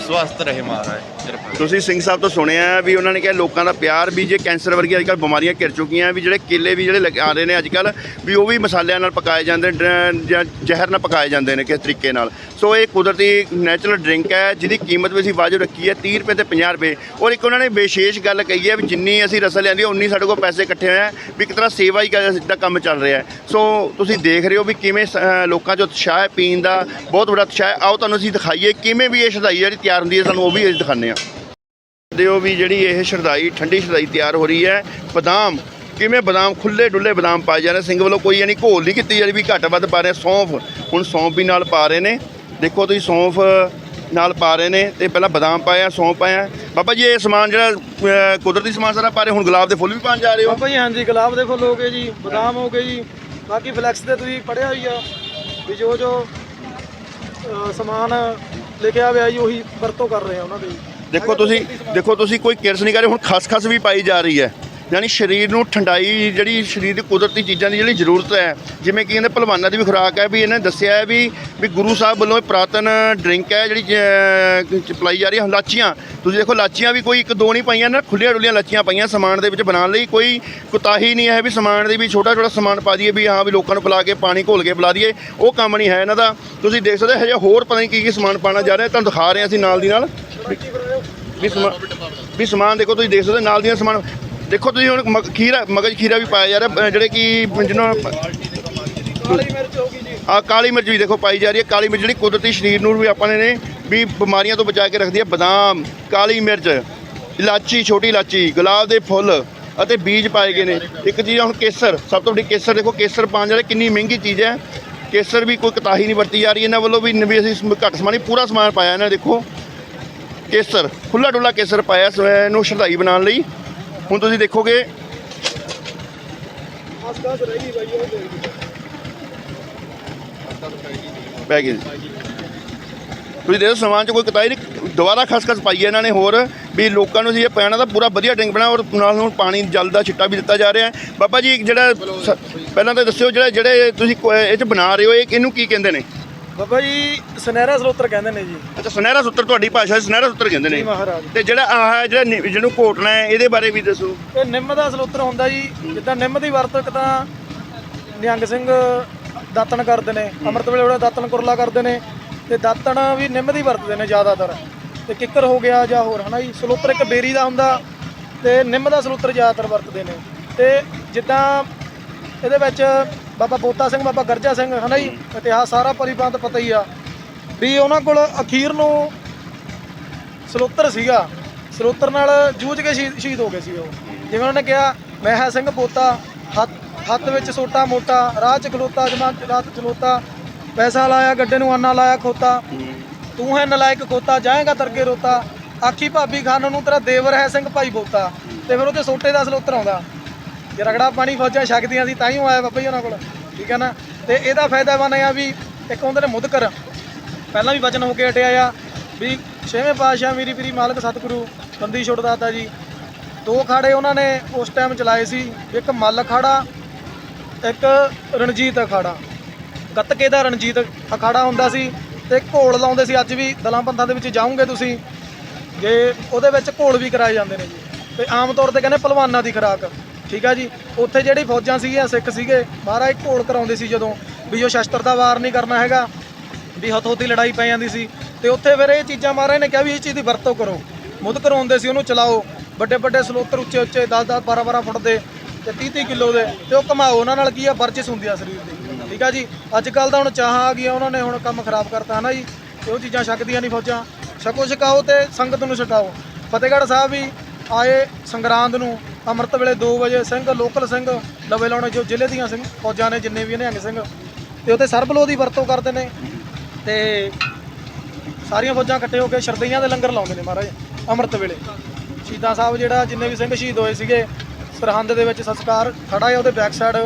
ਸਵਸਥ ਰਹੇ ਮਹਾਰਾਜ।
ਤੁਸੀਂ ਸਿੰਘ ਸਾਹਿਬ ਤੋਂ ਸੁਣਿਆ ਵੀ ਉਹਨਾਂ ਨੇ ਕਿਹਾ ਲੋਕਾਂ ਦਾ ਪਿਆਰ ਵੀ ਜੇ ਕੈਂਸਰ ਵਰਗੀਆਂ ਅੱਜਕੱਲ ਬਿਮਾਰੀਆਂ ਘਿਰ ਚੁੱਕੀਆਂ ਵੀ ਜਿਹੜੇ ਕੇਲੇ ਵੀ ਜਿਹੜੇ ਲੱਗ- ਆ ਰਹੇ ਨੇ ਅੱਜਕੱਲ ਵੀ ਉਹ ਵੀ ਮਸਾਲਿਆਂ ਨਾਲ ਪਕਾਏ ਜਾਂਦੇ ਨੇ ਜਾਂ ਜ਼ਹਿਰ ਨਾਲ ਪਕਾਏ ਜਾਂਦੇ ਨੇ ਕਿਸ ਤਰੀਕੇ ਨਾਲ। ਸੋ ਇਹ ਕੁਦਰਤੀ ਨੈਚੁਰਲ ਡਰਿੰਕ ਹੈ, ਜਿਹਦੀ ਕੀਮਤ ਵੀ ਅਸੀਂ ਵਾਜਬ ਰੱਖੀ ਹੈ 30 ਰੁਪਏ ਤੇ 50 ਰੁਪਏ। ਔਰ ਇੱਕ ਉਹਨਾਂ ਨੇ ਵਿਸ਼ੇਸ਼ ਗੱਲ ਕਹੀ ਹੈ ਵੀ ਜਿੰਨੀ ਅਸੀਂ ਰਸਲ ਲਿਆਂਦੀ ਉਨੀ ਸਾਡੇ ਕੋਲ ਪੈਸੇ ਇਕੱਠੇ ਹੋਏ ਆ, ਵੀ ਇੱਕ ਤਰ੍ਹਾਂ ਸੇਵਾ ਹੀ ਦਾ ਕੰਮ ਚੱਲ ਰਿਹਾ ਸੋ ਤੁਸੀਂ ਦੇਖ ਰਹੇ ਹੋ ਵੀ ਕਿਵੇਂ ਸ- ਲੋਕਾਂ 'ਚ ਉਤਸ਼ਾਹ ਹੈ ਪੀਣ ਦਾ, ਬਹੁਤ ਵੱਡਾ ਉਤਸ਼ਾਹ ਹੈ। ਆਓ ਤੁਹਾਨੂੰ ਅਸੀਂ ਦਿਖਾਈਏ ਕਿਵੇਂ ਵੀ ਇਹ ਸ਼ਦਾਈ ਜਿਹੜੀ ਤਿਆਰ ਹੁੰਦੀ ਹੈ, ਸਾਨੂੰ ਉਹ ਵੀ ਅਸੀਂ ਦਿਖਾਉਂਦੇ ਹਾਂ। ਦਿਓ ਵੀ ਜਿਹੜੀ ਇਹ ਸ਼ਰਧਾਈ, ਠੰਡੀ ਸ਼ਰਧਾਈ ਤਿਆਰ ਹੋ ਰਹੀ ਹੈ। ਬਦਾਮ, ਕਿਵੇਂ ਬਦਾਮ ਖੁੱਲੇ ਡੁੱਲੇ ਬਦਾਮ ਪਾਏ ਜਾ ਰਹੇ? ਸਿੰਘ ਵੱਲੋਂ ਕੋਈ ਯਾਨੀ ਘੋਲ ਨਹੀਂ ਕੀਤੀ ਜਾ ਰਹੀ ਵੀ ਘੱਟ ਵੱਧ ਪਾ ਰਹੇ, ਸੌਂਫ। ਹੁਣ ਸੌਂਫ ਵੀ ਨਾਲ ਪਾ ਰਹੇ ਨੇ। ਦੇਖੋ ਤੁਸੀਂ ਸੌਂਫ ਨਾਲ ਪਾ ਰਹੇ ਨੇ ਤੇ ਪਹਿਲਾਂ ਬਦਾਮ ਪਾਇਆ, ਸੌਂਫ ਪਾਇਆ। ਬਾਬਾ ਜੀ, ਇਹ ਸਮਾਨ ਜਿਹੜਾ ਕੁਦਰਤੀ ਸਮਾਨ ਸਾਰਾ ਪਾ ਰਹੇ, ਹੁਣ ਗੁਲਾਬ ਦੇ ਫੁੱਲ ਵੀ ਪਾਣ ਜਾ ਰਹੇ ਹੋ।
ਬਾਬਾ ਜੀ, ਹਾਂਜੀ, ਗੁਲਾਬ ਦੇ ਫੁੱਲ ਹੋ ਗਏ ਜੀ, ਬਦਾਮ ਹੋ ਗਏ ਜੀ। ਬਾਕੀ ਫਲੈਕਸ ਤੇ ਤੁਸੀਂ ਪੜਿਆ ਹੋਈ ਆ ਵੀ ਜੋ ਜੋ ਸਮਾਨ ਲਿਖਿਆ ਹੋਇਆ ਜੀ, ਉਹੀ ਵਰਤੋਂ ਕਰ ਰਹੇ ਆ ਉਹਨਾਂ ਦੀ।
ਦੇਖੋ ਤੁਸੀਂ ਦੇਖੋ ਤੁਸੀਂ ਕੋਈ ਕਿਰਸ ਨਹੀਂ ਕਰ ਰਹੇ, ਹੁਣ ਖਸਖਸ ਵੀ ਪਾਈ ਜਾ ਰਹੀ ਹੈ। ਯਾਨੀ ਸਰੀਰ ਨੂੰ ਠੰਡਾਈ ਜਿਹੜੀ ਸਰੀਰ ਦੀ ਕੁਦਰਤੀ ਚੀਜ਼ਾਂ ਦੀ ਜਿਹੜੀ ਜ਼ਰੂਰਤ ਹੈ ਜਿਵੇਂ ਕਿ ਇਹਨੇ ਪਹਿਲਵਾਨਾਂ ਦੀ ਵੀ ਖੁਰਾਕ ਹੈ ਵੀ ਇਹਨੇ ਦੱਸਿਆ ਹੈ ਵੀ ਵੀ ਗੁਰੂ ਸਾਹਿਬ ਵੱਲੋਂ ਇਹ ਪ੍ਰਾਤਨ ਡਰਿੰਕ ਹੈ ਜਿਹੜੀ ਅਹ, ਚਪਲਾਈ ਜਾ ਰਹੀ ਹੈ ਲਾਚੀਆਂ। ਤੁਸੀਂ ਦੇਖੋ ਲਾਚੀਆਂ ਵੀ ਕੋਈ ਇੱਕ ਦੋ ਨਹੀਂ ਪਾਈਆਂ ਨਾ ਖੁੱਲੀਆਂ ਡੁੱਲੀਆਂ ਲਾਚੀਆਂ ਪਾਈਆਂ ਸਮਾਨ ਦੇ ਵਿੱਚ ਬਣਾਉਣ ਲਈ। ਕੋਈ ਕੁਤਾਹੀ ਨਹੀਂ ਹੈ ਵੀ ਸਮਾਨ ਦੇ ਵੀ ਛੋਟਾ ਛੋਟਾ ਸਮਾਨ ਪਾ ਦਈਏ ਵੀ ਹਾਂ ਵੀ ਲੋਕਾਂ ਨੂੰ ਪਿਲਾ ਕੇ ਪਾਣੀ ਘੋਲ ਕੇ ਪਿਲਾ ਦਈਏ ਉਹ ਕੰਮ ਨਹੀਂ ਹੈ ਇਹਨਾਂ ਦਾ। ਤੁਸੀਂ ਦੇਖ ਸਕਦੇ ਹਜੇ ਹੋਰ ਪਤਾ ਨਹੀਂ ਕੀ ਕੀ ਸਮਾਨ ਪਾਣਾ ਜਾ ਰਿਹਾ ਤੁਹਾਨੂੰ ਦਿਖਾ ਰਹੇ ਹਾਂ ਅਸੀਂ ਨਾਲ ਦੀ ਨਾਲ। ਵੀ ਸਮਾਨ ਵੀ ਸਮਾਨ ਦੇਖੋ ਤੁਸੀਂ ਦੇਖ ਸਕਦੇ ਨਾਲ ਦੀਆਂ ਸਮਾਨ ਦੇਖੋ ਤੁਸੀਂ ਹੁਣ ਮਗ- ਖੀਰਾ, ਮਗਜ ਖੀਰਾ ਵੀ ਪਾਇਆ ਜਾ ਰਿਹਾ, ਅਹ ਜਿਹੜੇ ਕਿ ਜਿਹਨਾਂ
ਕਾਲੀ ਮਿਰਚ ਹੋ ਗਈ ਜੀ
ਆ ਕਾਲੀ ਮਿਰਚ ਵੀ ਦੇਖੋ ਪਾਈ ਜਾ ਰਹੀ ਹੈ। ਕਾਲੀ ਮਿਰਚ ਜਿਹੜੀ ਕੁਦਰਤੀ ਸਰੀਰ ਨੂੰ ਵੀ ਆਪਾਂ ਨੇ ਨੇ ਵੀ ਬਿਮਾਰੀਆਂ ਤੋਂ ਬਚਾ ਕੇ ਰੱਖਦੀ ਹੈ। ਬਦਾਮ, ਕਾਲੀ ਮਿਰਚ, ਇਲਾਚੀ, ਛੋਟੀ ਇਲਾਚੀ, ਗੁਲਾਬ ਦੇ ਫੁੱਲ ਅਤੇ ਬੀਜ ਪਾਏ ਗਏ ਨੇ। ਇੱਕ ਚੀਜ਼ ਆ ਹੁਣ ਕੇਸਰ, ਸਭ ਤੋਂ ਵੱਡੀ ਕੇਸਰ ਦੇਖੋ, ਕੇਸਰ ਪਾਉਣ ਵਾਲੇ ਕਿੰਨੀ ਮਹਿੰਗੀ ਚੀਜ਼ ਹੈ। ਕੇਸਰ ਵੀ ਕੋਈ ਕਤਾਹੀ ਨਹੀਂ ਵਰਤੀ ਜਾ ਰਹੀ, ਇਹਨਾਂ ਵੱਲੋਂ ਵੀ ਵੀ ਅਸੀਂ ਸਮ- ਘੱਟ ਸਮਾਨ ਨਹੀਂ, ਪੂਰਾ ਸਮਾਨ ਪਾਇਆ ਇਹਨਾਂ ਨੇ ਦੇਖੋ। ਕੇਸਰ ਖੁੱਲਾ ਡੁੱਲਾ ਕੇਸਰ ਪਾਇਆ ਸ- ਇਹਨੂੰ ਸ਼ਰਧਾਈ ਬਣਾਉਣ ਲਈ। ਹੁਣ ਤੁਸੀਂ ਦੇਖੋਗੇ।
ਖਾਸ ਗਈ
ਪੈ ਗਏ ਜੀ। ਤੁਸੀਂ ਦੇਖੋ, ਸਮਾਨ 'ਚ ਕੋਈ ਕਤਾਈ ਨਹੀਂ, ਦੁਬਾਰਾ ਖਸਖਸ ਪਾਈ ਹੈ ਇਹਨਾਂ ਨੇ ਹੋਰ। ਵੀ ਲੋਕਾਂ ਨੂੰ ਜੀ ਇਹ ਪੈਣਾ ਤਾਂ ਪੂਰਾ ਵਧੀਆ ਡਰਿੰਕ ਬਣਾ ਔਰ ਨਾਲ ਹੁਣ ਪਾਣੀ ਜਲ ਦਾ ਛਿੱਟਾ ਵੀ ਦਿੱਤਾ ਜਾ ਰਿਹਾ ਹੈ। ਬਾਬਾ ਜੀ ਜਿਹੜਾ ਸ- ਪਹਿਲਾਂ ਤਾਂ ਦੱਸਿਓ, ਜਿਹੜਾ ਜਿਹੜੇ ਤੁਸੀਂ ਕੋ- ਇਹ 'ਚ ਬਣਾ ਰਹੇ ਹੋ, ਇਹ ਇਹਨੂੰ ਕੀ ਕਹਿੰਦੇ ਨੇ?
ਬਾਬਾ ਜੀ ਸੁਨਹਿਰਾ ਸਲੋਤਰ ਕਹਿੰਦੇ ਨੇ ਜੀ।
ਅੱਛਾ ਸੁਨਹਿਰਾ ਸੂਤਰ ਤੁਹਾਡੀ ਭਾਸ਼ਾ 'ਚ ਸੁਨਹਿਰਾ ਸੂਤਰ ਕਹਿੰਦੇ
ਜੀ
ਨੇ
ਮਹਾਰਾਜ।
ਤੇ ਜਿਹੜਾ ਆਹ ਜਿਹੜਾ ਨਿ- ਜਿਹਨੂੰ ਘੋਟਣਾ ਹੈ ਇਹਦੇ ਬਾਰੇ ਵੀ ਦੱਸੋ।
ਇਹ ਨਿੰਮ ਦਾ ਸਲੋਤਰ ਹੁੰਦਾ ਜੀ। ਜਿੱਦਾਂ ਨਿੰਮ ਦੀ ਵਰਤੋਂ ਇੱਕ ਤਾਂ ਨਿਹੰਗ ਸਿੰਘ ਦਾਤਣ ਕਰਦੇ ਨੇ ਅੰਮ੍ਰਿਤ ਵੇਲੇ ਉਹਦਾ ਦਾਤਣ ਕੁਰਲਾ ਕਰਦੇ ਨੇ ਤੇ ਦਾਤਣ ਵੀ ਨਿੰਮ ਦੀ ਵਰਤਦੇ ਨੇ ਜ਼ਿਆਦਾਤਰ। ਤੇ ਕਿੱਕਰ ਹੋ ਗਿਆ ਜਾਂ ਹੋਰ ਹਨਾ ਜੀ ਸਲੋਤਰ ਇੱਕ ਬੇਰੀ ਦਾ ਹੁੰਦਾ ਤੇ ਨਿੰਮ ਦਾ ਸਲੋਤਰ ਜ਼ਿਆਦਾਤਰ ਵਰਤਦੇ ਨੇ। ਤੇ ਜਿੱਦਾਂ ਇਹਦੇ ਵਿੱਚ ਬਾਬਾ ਬੋਤਾ ਸਿੰਘ ਬਾਬਾ ਗਰਜਾ ਸਿੰਘ ਹਨਾ ਜੀ? ਇਤਿਹਾਸ ਸਾਰਾ ਪਰਿਪੰਤ ਪਤਾ ਹੀ ਆ। ਵੀ ਉਹਨਾਂ ਕੋਲ ਅਖੀਰ ਨੂੰ ਸਲੋਤਰ ਸੀਗਾ। ਸਲੋਤਰ ਨਾਲ ਜੂਝ ਕੇ ਸ਼ਹੀਦ ਹੋ ਗਏ ਸੀ ਉਹ। ਜਿਵੇਂ ਉਹਨਾਂ ਨੇ ਕਿਹਾ ਮੈਂ ਹੈ ਸਿੰਘ ਹੱਥ ਹੱਥ ਵਿੱਚ ਸੋਟਾ ਮੋਟਾ ਰਾਹ ਚ ਖਲੋਤਾ ਜਮਾ ਰਾਤ ਚਲੋਤਾ ਪੈਸਾ ਲਾਇਆ ਗੱਡੇ ਨੂੰ ਆਨਾ ਲਾਇਆ ਖੋਤਾ। ਤੂੰ ਹੈ ਨਲਾਇਕ ਖੋਤਾ ਜਾਏਗਾ ਤਰਕੇ ਰੋਤਾ। ਆਖੀ ਭਾਬੀ ਖਾਨ ਨੂੰ ਤੇਰਾ ਦੇਵਰ ਹੈ ਸਿੰਘ ਭਾਈ ਬੋਤਾ। ਤੇ ਫਿਰ ਉਹਦੇ ਸੋਟੇ ਦਾ ਸਲੋਤਰ ਆਉਂਦਾ। ਜੇ ਰਗੜਾ ਪਾਣੀ ਫੌਜਾਂ ਛਕਦੀਆਂ ਸੀ, ਤਾਂ ਹੀ ਉਹ ਆਇਆ ਬਾਬਾ ਜੀ ਉਹਨਾਂ ਕੋਲ, ਠੀਕ ਹੈ ਨਾ? ਤੇ ਇਹਦਾ ਫਾਇਦਾ ਬਣਿਆ ਵੀ ਇੱਕ ਹੁੰਦੇ ਨੇ ਮੁਦਕਰ। ਪਹਿਲਾਂ ਵੀ ਵਚਨ ਹੋ ਕੇ ਹਟਿਆ ਆ, ਵੀ ਛੇਵੇਂ ਪਾਤਸ਼ਾਹ ਮੇਰੀ ਪੀਰੀ ਮਾਲਕ ਸਤਿਗੁਰੂ ਬੰਦੀ ਛੁੱਟਦਾਤਾ ਜੀ, ਦੋ ਖਾੜੇ ਉਹਨਾਂ ਨੇ ਉਸ ਟਾਈਮ ਚਲਾਏ ਸੀ, ਇੱਕ ਮੱਲ ਅਖਾੜਾ ਇੱਕ ਰਣਜੀਤ ਅਖਾੜਾ। ਗੱਤਕੇ ਦਾ ਰਣਜੀਤ ਅਖਾੜਾ ਹੁੰਦਾ ਸੀ ਤੇ ਘੋਲ ਲਾਉਂਦੇ ਸੀ, ਅੱਜ ਵੀ ਦਲਾਂ ਪੰਥਾਂ ਦੇ ਵਿੱਚ ਜਾਓਗੇ ਤੁਸੀਂ, ਜੇ ਉਹਦੇ ਵਿੱਚ ਘੋਲ ਵੀ ਕਰਾਏ ਜਾਂਦੇ ਨੇ ਜੀ। ਤੇ ਆਮ ਤੌਰ ਤੇ ਕਹਿੰਦੇ ਪਹਿਲਵਾਨਾਂ ਦੀ ਖੁਰਾਕ। ਠੀਕ ਆ ਜੀ? ਉੱਥੇ ਜਿਹੜੀ ਫੌਜਾਂ ਸੀਗੀਆਂ, ਸਿੱਖ ਸੀਗੇ, ਮਹਾਰਾਜ ਘੋਲ ਕਰਾਉਂਦੇ ਸੀ ਜਦੋਂ ਵੀ ਉਹ ਸ਼ਸਤਰ ਦਾ ਵਾਰ ਨਹੀਂ ਕਰਨਾ ਹੈਗਾ, ਵੀ ਹੱਥੋਂ ਦੀ ਲੜਾਈ ਪੈ ਜਾਂਦੀ ਸੀ। ਤੇ ਉੱਥੇ ਫਿਰ ਇਹ ਚੀਜ਼ਾਂ ਮਹਾਰਾਜ ਨੇ ਕਿਹਾ ਵੀ ਇਸ ਚੀਜ਼ ਦੀ ਵਰਤੋਂ ਕਰੋ। ਮੁੱਦ ਕਰਾਉਂਦੇ ਸੀ ਉਹਨੂੰ ਚਲਾਓ। ਵੱਡੇ ਵੱਡੇ ਸਲੋਤਰ ਉੱਚੇ ਉੱਚੇ 10 10 12 12 ਫੁੱਟ ਦੇ ਤੇ 30 30 ਕਿਲੋ ਦੇ ਤੇ ਉਹ ਕਮਾਓ ਉਹਨਾਂ ਨਾਲ ਕੀ ਆ? ਵਰਜਿਸ ਹੁੰਦੀ ਆ ਸਰੀਰ ਦੀ। ਠੀਕ ਆ ਜੀ? ਅੱਜ ਕੱਲ ਤਾਂ ਹੁਣ ਚਾਹਾਂ ਆ ਗਈਆਂ, ਉਹਨਾਂ ਨੇ ਹੁਣ ਕੰਮ ਖਰਾਬ ਕਰਤਾ ਹੈ ਨਾ ਜੀ? ਤੇ ਉਹ ਚੀਜ਼ਾਂ ਛਕਦੀਆਂ ਨਹੀਂ ਫੌਜਾਂ। ਛਕੋ, ਛਕਾਓ ਤੇ ਸੰਗਤ ਨੂੰ ਛਕਾਓ। ਫਤਿਹਗੜ੍ਹ ਸਾਹਿਬ ਵੀ ਆਏ ਸੰਗਰਾਂਦ ਨੂੰ ਅੰਮ੍ਰਿਤ ਵੇਲੇ 2 ਵਜੇ ਸਿੰਘ, ਲੋਕਲ ਸਿੰਘ, ਲਵੇ ਲਾਉਣੇ ਜੋ ਜ਼ਿਲ੍ਹੇ ਦੀਆਂ ਸਿੰਘ, ਫੌਜਾਂ ਨੇ ਜਿੰਨੇ ਵੀ ਨਿਹੰਗ ਸਿੰਘ, ਤੇ ਉੱਥੇ ਸਰਬਲੋ ਦੀ ਵਰਤੋਂ ਕਰਦੇ ਨੇ, ਤੇ ਸਾਰੀਆਂ ਫੌਜਾਂ ਇਕੱਠੇ ਹੋ ਕੇ ਸ਼ਰਦਈਆਂ ਦੇ ਲੰਗਰ ਲਾਉਂਦੇ ਨੇ ਮਹਾਰਾਜ, ਅੰਮ੍ਰਿਤ ਵੇਲੇ। ਸ਼ਹੀਦਾਂ ਸਾਹਿਬ ਜਿਹੜਾ ਜਿੰਨੇ ਵੀ ਸਿੰਘ ਸ਼ਹੀਦ ਹੋਏ ਸੀਗੇ, ਸਰਹੰਦ ਦੇ ਵਿੱਚ ਸੰਸਕਾਰ ਖੜਾ ਹੈ, ਉਹਦੇ ਬੈਕ ਸਾਈਡ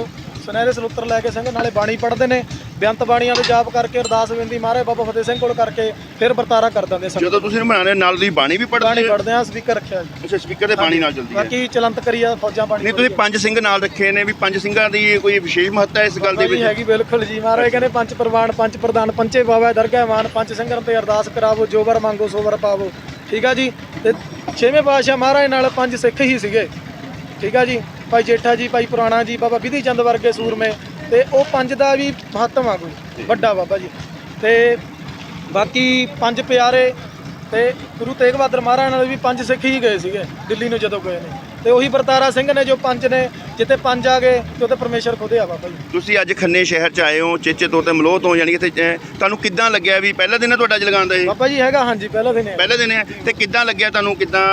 ਸੁਨਹਿਰੇ ਸਲੂਤਰ ਲੈ ਕੇ ਸਿੰਘ ਨਾਲੇ ਬਾਣੀ ਪੜ੍ਹਦੇ ਨੇ। ਬੇਅੰਤ ਬਾਣੀਆਂ ਦੇ ਜਾਪ ਕਰਕੇ ਅਰਦਾਸ ਬੇਨਤੀ ਮਹਾਰਾਜ ਬਾਬਾ ਫਤਿਹ ਸਿੰਘ ਕੋਲ ਕਰਕੇ ਫਿਰ ਵਰਤਾਰਾ ਕਰ ਦਿੰਦੇ ਸੰਗਤ
ਜਦੋਂ ਤੁਸੀਂ ਬਣਾ ਰਹੇ ਨਾਲ ਤੁਸੀਂ ਬਾਣੀ ਵੀ
ਬਾਣੀ
ਪੜ੍ਹਦੇ ਹੋ
ਪੜ੍ਹਦੇ ਆ ਸਪੀਕਰ ਰੱਖਿਆ ਜੀ।
ਅੱਛਾ ਸਪੀਕਰ ਤੇ ਬਾਣੀ ਨਾਲ ਚੱਲਦੀ ਹੈ।
ਬਾਕੀ ਚਲੰਤ ਕਰੀਆ ਫੌਜਾਂ ਬਾਣੀ
ਨਹੀਂ ਤੁਸੀਂ ਪੰਜ ਸਿੰਘ ਨਾਲ ਰੱਖੇ ਨੇ ਵੀ ਪੰਜ ਸਿੰਘਾਂ ਦੀ ਕੋਈ ਵਿਸ਼ੇਸ਼ ਮਹੱਤਤਾ ਇਸ ਗੱਲ ਦੇ ਵਿੱਚ?
ਹੈਗੀ ਬਿਲਕੁਲ ਜੀ। ਮਹਾਰਾਜ ਕਹਿੰਦੇ ਪੰਜ ਪ੍ਰਵਾਨ ਪੰਜ ਪ੍ਰਧਾਨ ਪੰਚੇ ਬਾਵਾ ਦਰਗਾਹ ਮਾਨ ਪੰਜ ਸਿੰਘਾਂ ਤੇ ਅਰਦਾਸ ਕਰਾਵੋ ਜੋ ਵਰ ਮੰਗੋ ਸੋ ਵਰ ਪਾਵੋ। ਠੀਕ ਆ ਜੀ? ਤੇ ਛੇਵੇਂ ਪਾਤਸ਼ਾਹ ਮਹਾਰਾਜ ਨਾਲ ਪੰਜ ਸਿੱਖ ਹੀ ਸੀਗੇ। ਠੀਕ ਆ ਜੀ? ਭਾਈ ਜੇਠਾ ਜੀ ਭਾਈ ਪੁਰਾਣਾ ਜੀ ਬਾਬਾ ਵਿਧੀ ਚੰਦ ਵਰਗੇ ਸੂਰਮੇ ਤੇ ਉਹ ਪੰਜ ਦਾ ਵੀ ਮਹੱਤਵ ਆ ਕੋਈ ਵੱਡਾ ਬਾਬਾ ਜੀ। ਤੇ ਬਾਕੀ ਪੰਜ ਪਿਆਰੇ ਤੇ ਗੁਰੂ ਤੇਗ ਬਹਾਦਰ ਮਹਾਰਾਜ ਨਾਲ ਵੀ ਪੰਜ ਸਿੱਖ ਹੀ ਗਏ ਸੀਗੇ ਦਿੱਲੀ ਨੂੰ ਜਦੋਂ ਗਏ ਨੇ। ਤੇ ਉਹੀ ਵਰਤਾਰਾ ਸਿੰਘ ਨੇ ਜੋ ਪੰਜ ਨੇ ਜਿੱਥੇ ਪੰਜ ਆ ਗਏ ਤੇ ਉੱਥੇ ਪਰਮੇਸ਼ਰ ਖੁਦੇ ਆ ਬਾਬਾ ਜੀ।
ਤੁਸੀਂ ਅੱਜ ਖੰਨੇ ਸ਼ਹਿਰ ਚ ਆਏ ਹੋ ਚੇਚੇ ਤੌਰ ਤੇ ਮਲੋਹ ਤੋਂ ਯਾਨੀ ਕਿ ਇੱਥੇ, ਤੁਹਾਨੂੰ ਕਿੱਦਾਂ ਲੱਗਿਆ ਵੀ ਪਹਿਲਾ ਦਿਨ ਹੈ ਤੁਹਾਡਾ ਅੱਜ ਲਗਾਉਣ ਦਾ ਇਹ?
ਬਾਬਾ ਜੀ ਹੈਗਾ ਹਾਂਜੀ ਪਹਿਲਾ ਦਿਨ ਹੈ।
ਪਹਿਲੇ ਦਿਨ ਹੈ ਤੇ ਕਿੱਦਾਂ ਲੱਗਿਆ ਤੁਹਾਨੂੰ ਕਿੱਦਾਂ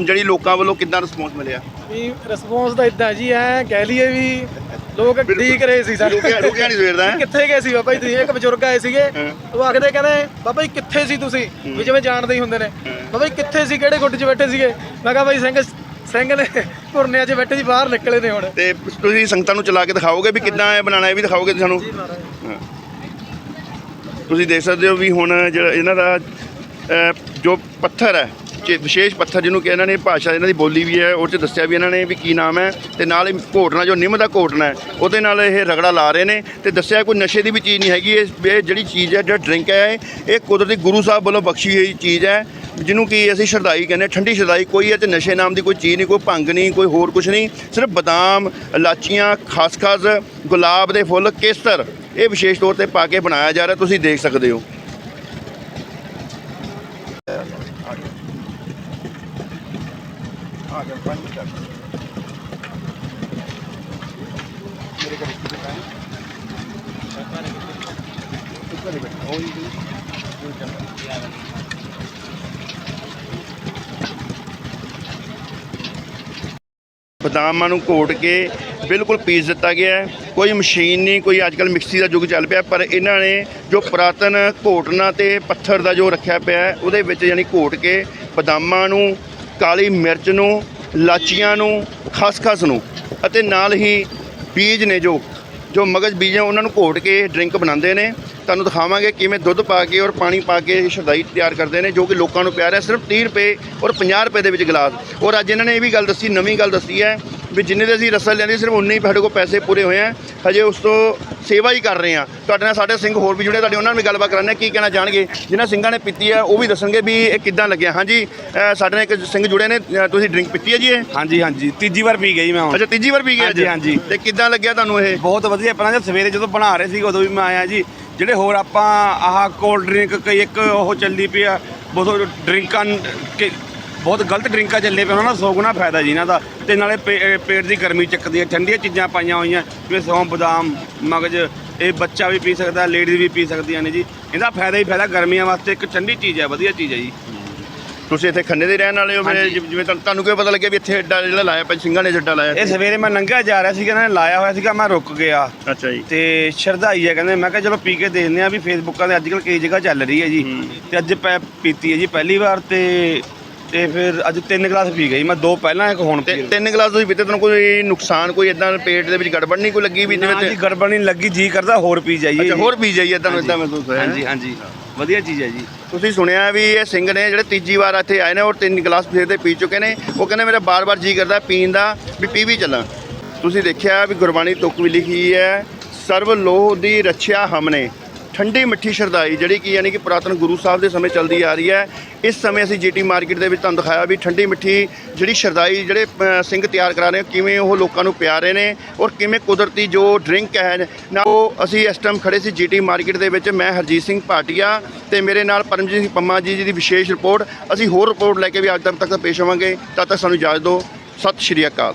ਜਿਹੜੀ ਲੋਕਾਂ ਵੱਲੋਂ ਕਿੱਦਾਂ ਰਿਸਪੌਂਸ ਮਿਲਿਆ?
ਵੀ ਰਿਸਪੌਂਸ ਤਾਂ ਇਦਾਂ ਜੀ ਐ ਕਹਿ ਲਈਏ ਵੀ ਲੋਕ ਡੀਕ ਰਹੇ ਸੀ ਸਾਨੂੰ
ਰੁਕਿਆ ਰੁਕਿਆ ਨਹੀਂ ਸਵੇਰ ਦਾ?
ਕਿੱਥੇ ਗਏ ਸੀ ਬਾਬਾ ਜੀ ਤੁਸੀਂ? ਇੱਕ ਬਜ਼ੁਰਗ ਆਏ ਸੀਗੇ। ਉਹ ਆਖਦੇ ਕਹਿੰਦੇ ਬਾਬਾ ਜੀ ਕਿੱਥੇ ਸੀ ਤੁਸੀਂ? ਵੀ ਜਿਵੇਂ ਜਾਣਦੇ ਹੀ ਹੁੰਦੇ ਨੇ। ਬਾਬਾ ਜੀ ਕਿੱਥੇ ਸੀ? ਕਿਹੜੇ ਗੁੱਟ 'ਚ ਬੈਠੇ ਸੀਗੇ? ਮੈਂ ਕਿਹਾ ਬਾਈ ਸਿੰਘ ਸਿੰਘ ਨੇ ਘੁਰਨਿਆਂ 'ਚ ਬੈਠੇ ਜੀ ਬਾਹਰ ਨਿਕਲੇ ਨੇ ਹੁਣ।
ਤੇ ਤੁਸੀਂ ਸੰਗਤਾਂ ਨੂੰ ਚਲਾ ਕੇ ਦਿਖਾਓਗੇ ਵੀ ਕਿੱਦਾਂ ਇਹ ਬਣਾਉਣਾ ਇਹ ਵੀ ਦਿਖਾਓਗੇ ਤੁਸੀਂ ਸਾਨੂੰ। ਤੁਸੀਂ ਦੇਖ ਸਕਦੇ ਹੋ ਵੀ ਹੁਣ ਜਿਹੜਾ ਇਹਨਾਂ ਦਾ ਜੋ ਪੱਥਰ ਹੈ ਜੇ ਵਿਸ਼ੇਸ਼ ਪੱਥਰ ਜਿਹਨੂੰ ਕਿ ਇਹਨਾਂ ਨੇ ਭਾਸ਼ਾ ਇਹਨਾਂ ਦੀ ਬੋਲੀ ਵੀ ਹੈ, ਉਹ 'ਚ ਦੱਸਿਆ ਵੀ ਇਹਨਾਂ ਨੇ ਵੀ ਕੀ ਨਾਮ ਹੈ ਤੇ ਨਾਲ ਹੀ ਘੋਟਣਾ, ਜੋ ਨਿੰਮ ਦਾ ਘੋਟਣਾ ਹੈ, ਉਹਦੇ ਨਾਲ ਇਹ ਰਗੜਾ ਲਾ ਰਹੇ ਨੇ ਤੇ ਦੱਸਿਆ ਕੋਈ ਨਸ਼ੇ ਦੀ ਵੀ ਚੀਜ਼ ਨਹੀਂ ਹੈਗੀ, ਇਹ ਇਹ ਜਿਹੜੀ ਚੀਜ਼ ਹੈ, ਜਿਹੜਾ ਡਰਿੰਕ ਹੈ, ਇਹ- ਕੁਦਰਤੀ ਗੁਰੂ ਸਾਹਿਬ ਵੱਲੋਂ ਬਖਸ਼ੀ ਹੋਈ ਚੀਜ਼ ਹੈ, ਜਿਹਨੂੰ ਕਿ ਅਸੀਂ ਸ਼ਰਦਾਈ ਕਹਿੰਦੇ ਠੰਡੀ ਸ਼ਰਦਾਈ ਕੋਈ ਹੈ ਤੇ ਨਸ਼ੇ ਨਾਮ ਦੀ ਕੋਈ ਚੀਜ਼ ਨਹੀਂ, ਕੋਈ ਭੰਗ ਨਹੀਂ, ਕੋਈ ਹੋਰ ਕੁਝ ਨਹੀਂ, ਸਿਰਫ ਬਦਾਮ, ਇਲਾਚੀਆਂ ਖਾਸ ਖਾਸ ਗੁਲਾਬ ਦੇ ਫੁੱਲ, ਕੇਸਰ, ਇਹ ਵਿਸ਼ੇਸ਼ ਤੌਰ ਤੇ ਪਾ ਕੇ ਬਣਾਇਆ ਜਾ ਰਿਹਾ, ਤੁਸੀਂ ਦੇਖ ਸਕਦੇ ਹੋ। ਬਦਾਮਾਂ ਨੂੰ ਘੋਟ ਕੇ ਬਿਲਕੁਲ ਪੀਸ ਦਿੱਤਾ ਗਿਆ ਹੈ। ਕੋਈ ਮਸ਼ੀਨ ਨਹੀਂ, ਕੋਈ ਅੱਜ ਕੱਲ ਮਿਕਸੀ ਦਾ ਯੁੱਗ ਚੱਲ ਪਿਆ, ਪਰ ਇਹਨਾਂ ਨੇ ਜੋ ਪੁਰਾਤਨ ਘੋਟਣਾ ਤੇ ਪੱਥਰ ਦਾ ਜੋ ਰੱਖਿਆ ਪਿਆ ਉਹਦੇ ਵਿੱਚ ਯਾਨੀ ਘੋਟ ਕੇ ਬਦਾਮਾਂ ਨੂੰ ਕਾਲੀ ਮਿਰਚ ਨੂੰ, ਲਾਚੀਆਂ ਨੂੰ, ਖਸਖਸ ਨੂੰ ਅਤੇ ਨਾਲ ਹੀ ਬੀਜ ਨੇ ਜੋ ਜੋ ਮਗਜ਼ ਬੀਜ ਹੈ ਉਹਨਾਂ ਨੂੰ ਘੋਟ ਕੇ ਡਰਿੰਕ ਬਣਾਉਂਦੇ ਨੇ। ਤੁਹਾਨੂੰ ਦਿਖਾਵਾਂਗੇ ਕਿਵੇਂ ਦੁੱਧ ਪਾ ਕੇ ਔਰ ਪਾਣੀ ਪਾ ਕੇ ਇਹ ਸ਼ਰਦਾਈ ਤਿਆਰ ਕਰਦੇ ਨੇ, ਜੋ ਕਿ ਲੋਕਾਂ ਨੂੰ ਪਿਆਰ ਹੈ। ਸਿਰਫ 30 ਰੁਪਏ ਔਰ 50 ਰੁਪਏ ਦੇ ਵਿੱਚ ਗਲਾਸ। ਔਰ ਅੱਜ ਇਹਨਾਂ ਨੇ ਇਹ ਵੀ ਗੱਲ ਦੱਸੀ, ਨਵੀਂ ਗੱਲ ਦੱਸੀ ਹੈ ਵੀ ਜਿੰਨੇ ਦੇ ਅਸੀਂ ਰਸਲ ਲੈਂਦੇ ਸਿਰਫ ਉਨੇ ਹੀ ਸਾਡੇ ਕੋਲ ਪੈਸੇ ਪੂਰੇ ਹੋਏ ਆ। ਹਜੇ ਉਸ ਤੋਂ ਸੇਵਾ ਹੀ ਕਰ ਰਹੇ ਆ। ਤੁਹਾਡੇ ਨਾਲ ਸਾਡੇ ਸਿੰਘ ਹੋਰ ਵੀ ਜੁੜੇ ਤੁਹਾਡੇ ਉਹਨਾਂ ਨਾਲ ਵੀ ਗੱਲਬਾਤ ਕਰਾਂਗੇ ਕੀ ਕਹਿਣਾ ਜਾਣਗੇ ਜਿਨ੍ਹਾਂ ਸਿੰਘਾਂ ਨੇ ਪੀਤੀ ਹੈ ਉਹ ਵੀ ਦੱਸਣਗੇ ਵੀ ਇਹ ਕਿੱਦਾਂ ਲੱਗਿਆ। ਹਾਂਜੀ ਅ, ਸਾਡੇ ਨਾਲ ਇੱਕ ਸਿੰਘ ਜੁੜੇ ਨੇ ਅ, ਤੁਸੀਂ ਡਰਿੰਕ ਪੀਤੀ ਹੈ ਜੀ ਇਹ?
ਹਾਂਜੀ ਹਾਂਜੀ। ਤੀਜੀ ਵਾਰ ਪੀ ਗਈ ਮੈਂ ਹੁਣ।
ਅੱਛਾ ਤੀਜੀ ਵਾਰ ਪੀ ਗਏ ਅੱਜ?
ਹਾਂਜੀ, ਹਾਂਜੀ।
ਤੇ ਕਿੱਦਾਂ ਲੱਗਿਆ ਤੁਹਾਨੂੰ ਇਹ?
ਬਹੁਤ ਵਧੀਆ। ਪਹਿਲਾਂ ਜਦ ਸਵੇਰੇ ਜਦੋਂ ਬਣਾ ਰਹੇ ਸੀ ਉਦੋਂ ਵੀ ਮੈਂ ਆਇਆ ਜੀ। ਜਿਹੜੇ ਹੋਰ ਆਪਾਂ ਆਹ ਕੋਲਡ ਡਰਿੰਕ ਕਈ ਇੱਕ ਉਹ ਚੱਲਦੀ ਪਈ ਆ ਬਹੁਤ ਡਰਿੰਕਾਂ ਬਹੁਤ ਗਲਤ ਡਰਿੰਕਾਂ ਚੱਲੇ ਪਏ ਉਹਨਾਂ ਦਾ ਸੌ ਗੁਣਾ ਫਾਇਦਾ ਜੀ ਇਹਨਾਂ ਦਾ। ਤੇ ਨਾਲੇ ਪੇ- ਪੇਟ ਦੀ ਗਰਮੀ ਚੱਕਦੀ ਹੈ ਠੰਡੀਆਂ ਚੀਜ਼ਾਂ ਪਾਈਆਂ ਹੋਈਆਂ ਜਿਵੇਂ ਸੌਂਫ ਬਦਾਮ ਮਗਜ ਇਹ ਬੱਚਾ ਵੀ ਪੀ ਸਕਦਾ ਲੇਡੀਜ਼ ਵੀ ਪੀ ਸਕਦੀਆਂ ਨੇ ਜੀ। ਇਹਦਾ ਫਾਇਦਾ ਹੀ ਫਾਇਦਾ ਗਰਮੀਆਂ ਵਾਸਤੇ ਇੱਕ ਠੰਡੀ ਚੀਜ਼ ਹੈ ਵਧੀਆ ਚੀਜ਼ ਹੈ ਜੀ।
ਤੁਸੀਂ ਇੱਥੇ ਖੰਨੇ ਦੇ ਰਹਿਣ ਵਾਲੇ ਹੋ ਮੇਰੇ
ਹਾਂਜੀ।
ਜਿਵੇਂ ਤੁਹਾਨੂੰ ਤੁਹਾਨੂੰ ਕਿਵੇਂ ਪਤਾ ਲੱਗਿਆ ਵੀ ਇੱਥੇ ਅੱਡਾ ਜਿਹੜਾ ਲਾਇਆ ਪਿਆ ਸਿੰਘਾਂ ਨੇ ਜੱਡਾ ਲਾਇਆ
ਇਹ ਸਵੇਰੇ ਮੈਂ ਲੰਘਿਆ ਜਾ ਰਿਹਾ ਸੀਗਾ ਇਹਨਾਂ ਨੇ ਲਾਇਆ ਹੋਇਆ ਸੀਗਾ ਮੈਂ ਰੁਕ ਗਿਆ।
ਅੱਛਾ ਜੀ।
ਤੇ ਸ਼ਰਧਾਈ ਹੈ ਕਹਿੰਦੇ ਮੈਂ ਕਿਹਾ ਚਲੋ ਪੀ ਕੇ ਦੇਖਦੇ ਆ ਵੀ ਫੇਸਬੁੱਕਾਂ ਤੇ ਅੱਜ ਕੱਲ ਕਈ ਜਗ੍ਹਾ ਚੱਲ ਰਹੀ ਹੈ ਜੀ। ਤੇ ਅੱਜ ਪੈ ਪੀਤੀ ਹੈ ਜੀ ਪਹਿਲੀ ਵਾਰ ਤੇ ਤੇ ਫਿਰ ਅੱਜ ਤਿੰਨ ਗਲਾਸ ਪੀ ਗਈ। ਮੈਂ ਦੋ ਪਹਿਲਾਂ ਇੱਕ ਹੁਣ
ਤੇ
ਪੀ
ਤਿੰਨ ਗਲਾਸ ਤੁਸੀਂ ਪੀਤੇ ਤੁਹਾਨੂੰ ਕੋਈ ਨੁਕਸਾਨ ਕੋਈ ਇਦਾਂ ਪੇਟ ਦੇ ਵਿੱਚ ਗੜਬੜ ਨਹੀਂ ਕੋਈ ਲੱਗੀ ਵੀ ਜਿਵੇਂ ਤੇ
ਜੀ ਗੜਬੜ ਨਹੀਂ ਲੱਗੀ ਜੀ ਕਰਦਾ ਹੋਰ ਪੀ ਜਾਈਏ
ਅੱਛਾ
ਜੀ।
ਹੋਰ ਪੀ ਜਾਈਏ ਤੁਹਾਨੂੰ ਇਦਾਂ। ਮਹਿਸੂਸ ਹੋਇਆ
ਹਾਂਜੀ ਹਾਂਜੀ। ਵਧੀਆ ਚੀਜ਼ ਹੈ ਜੀ।
ਤੁਸੀਂ ਸੁਣਿਆ ਵੀ ਇਹ ਸਿੰਘ ਨੇ ਜਿਹੜੇ ਤੀਜੀ ਵਾਰ ਇੱਥੇ ਆਏ ਨੇ ਔਰ ਤਿੰਨ ਗਲਾਸ ਫੇਰ ਦੇ ਪੀ ਚੁੱਕੇ ਨੇ। ਉਹ ਕਹਿੰਦੇ ਮੇਰਾ ਬਾਰ-ਬਾਰ ਜੀ ਕਰਦਾ ਪੀਣ ਦਾ ਵੀ ਪੀ ਵੀ ਚੱਲਾਂ। ਤੁਸੀਂ ਦੇਖਿਆ ਵੀ ਗੁਰਬਾਣੀ ਤੁਕ ਵੀ ਲਿਖੀ ਹੈ ਸਰਵ ਲੋਹ ਦੀ ਰੱਛਿਆ ਹਮਨੇ ਠੰਡੀ ਮਿੱਠੀ ਸ਼ਰਦਾਈ ਜਿਹੜੀ ਕਿ ਯਾਨੀ ਕਿ ਪੁਰਾਤਨ ਗੁਰੂ ਸਾਹਿਬ ਦੇ ਸਮੇਂ ਚੱਲਦੀ ਆ ਰਹੀ ਹੈ। ਇਸ ਸਮੇਂ ਅਸੀਂ ਜੀਟੀ ਮਾਰਕੀਟ ਦੇ ਵਿੱਚ ਤੁਹਾਨੂੰ ਦਿਖਾਇਆ ਵੀ ਠੰਡੀ ਮਿੱਠੀ ਜਿਹੜੀ ਸ਼ਰਦਾਈ ਜਿਹੜੇ ਸਿੰਘ ਤਿਆਰ ਕਰਾ ਰਹੇ ਕਿਵੇਂ ਉਹ ਲੋਕਾਂ ਨੂੰ ਪਿਆ ਰਹੇ ਨੇ ਔਰ ਕਿਵੇਂ ਕੁਦਰਤੀ ਜੋ ਡਰਿੰਕ ਹੈ ਨਾ ਉਹ ਅਸੀਂ ਇਸ ਟਾਈਮ ਖੜੇ ਸੀ ਜੀਟੀ ਮਾਰਕੀਟ ਦੇ ਵਿੱਚ। ਮੈਂ ਹਰਜੀਤ ਸਿੰਘ ਭਾਟੀਆ ਤੇ ਮੇਰੇ ਨਾਲ ਪਰਮਜੀਤ ਸਿੰਘ ਪੰਮਾ ਜੀ ਜੀ ਦੀ ਵਿਸ਼ੇਸ਼ ਰਿਪੋਰਟ। ਅਸੀਂ ਹੋਰ ਰਿਪੋਰਟ ਲੈ ਕੇ ਵੀ ਅੱਜ ਤੱਕ ਤੱਕ ਪੇਸ਼ ਹੋਵਾਂਗੇ। ਤਦ ਤੱਕ ਸਾਨੂੰ ਇਜਾਜ਼ਤ ਦਿਓ। ਸਤਿ ਸ਼੍ਰੀ ਅਕਾਲ।